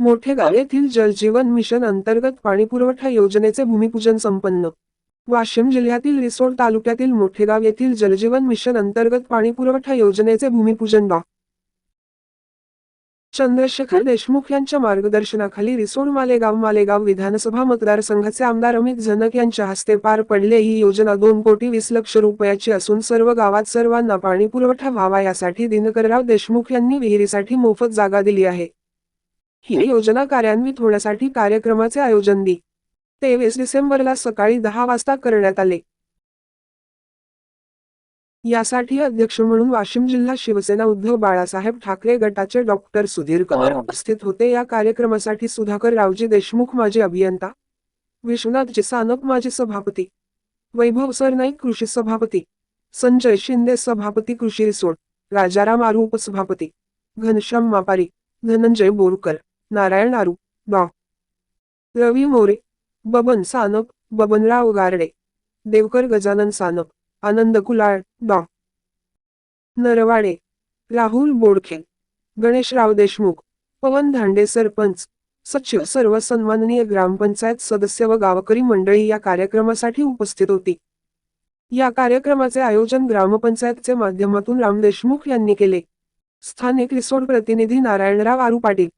मोठेगाव येथील जलजीवन मिशन अंतर्गत पाणीपुरवठा योजनेचे भूमिपूजन संपन्न. वाशिम जिल्ह्यातील रिसोड तालुक्यातील मोठेगाव येथील जलजीवन मिशन अंतर्गत पाणीपुरवठा योजनेचे भूमिपूजन डॉ. चंद्रशेखर देशमुख यांच्या मार्गदर्शनाखाली रिसोड मालेगाव मालेगाव विधानसभा मतदारसंघाचे आमदार अमित झनक यांच्या हस्ते पार पडले ही योजना दोन कोटी वीस लक्ष रुपयाची असून सर्व गावात सर्वांना पाणीपुरवठा व्हावा यासाठी दिनकरराव देशमुख यांनी विहिरीसाठी मोफत जागा दिली आहे. ही योजना कार्यान्वित होण्यासाठी कार्यक्रमाचे आयोजन दि. तेवीस डिसेंबरला सकाळी दहा वाजता करण्यात आले. यासाठी अध्यक्ष म्हणून वाशिम जिल्हा शिवसेना उद्धव बाळासाहेब ठाकरे गटाचे डॉक्टर सुधीर कदम उपस्थित होते. या कार्यक्रमासाठी सुधाकर रावजी देशमुख माजी अभियंता विश्वनाथ चिसानक माजी सभापती वैभव सरनाईक कृषी सभापती संजय शिंदे सभापती कृषी रिसोड राजाराम आरू उपसभापती घनश्याम मापारी धनंजय बोरकर. नारायण आरू डॉ. रवी मोरे बबन सानप बबनराव गारडे देवकर गजानन सानप आनंद कुलाळ डॉ. नरवाडे राहुल बोडखे गणेशराव देशमुख पवन धांडे सरपंच सचिव सर्व सन्माननीय ग्रामपंचायत सदस्य व गावकरी मंडळी या कार्यक्रमासाठी उपस्थित होती. या कार्यक्रमाचे आयोजन ग्रामपंचायतचे माध्यमातून राम देशमुख यांनी केले. स्थानिक रिसोड प्रतिनिधी नारायणराव आरू पाटील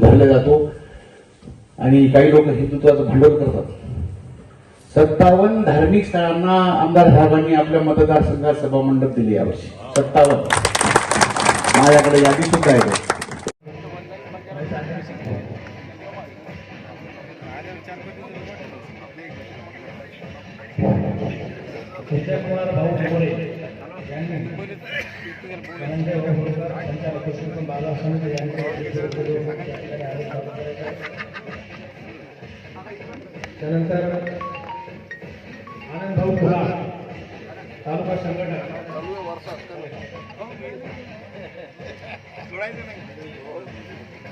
धरला जातो. आणि काही लोक हिंदुत्वाचं भांडवल करतात. सत्तावन्न धार्मिक स्थळांना आमदार साहेबांनी आपल्या मतदारसंघात सभा मंडप दिली यावर्षी. सत्तावन्न. माझ्याकडे यादी सुद्धा आहे. विजयकुमार भाऊ यांनी त्यानंतर आनंद भाऊ फुला तालुका संघटक.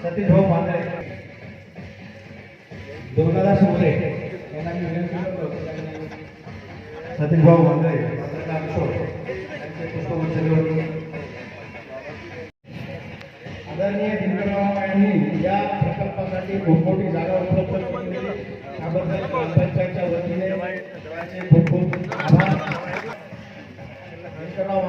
सतीश भाऊ मांजरे दुर्गादास मोरे यांना मी विनंती करतो. सतीश भाऊ मांजरे आदरणीय भिंगराव यांनी या प्रकल्पासाठी खूप मोठी जागा उपलब्ध केली त्याबद्दल ग्रामपंचायतच्या वतीने खूप खूप आभार. भिंगराव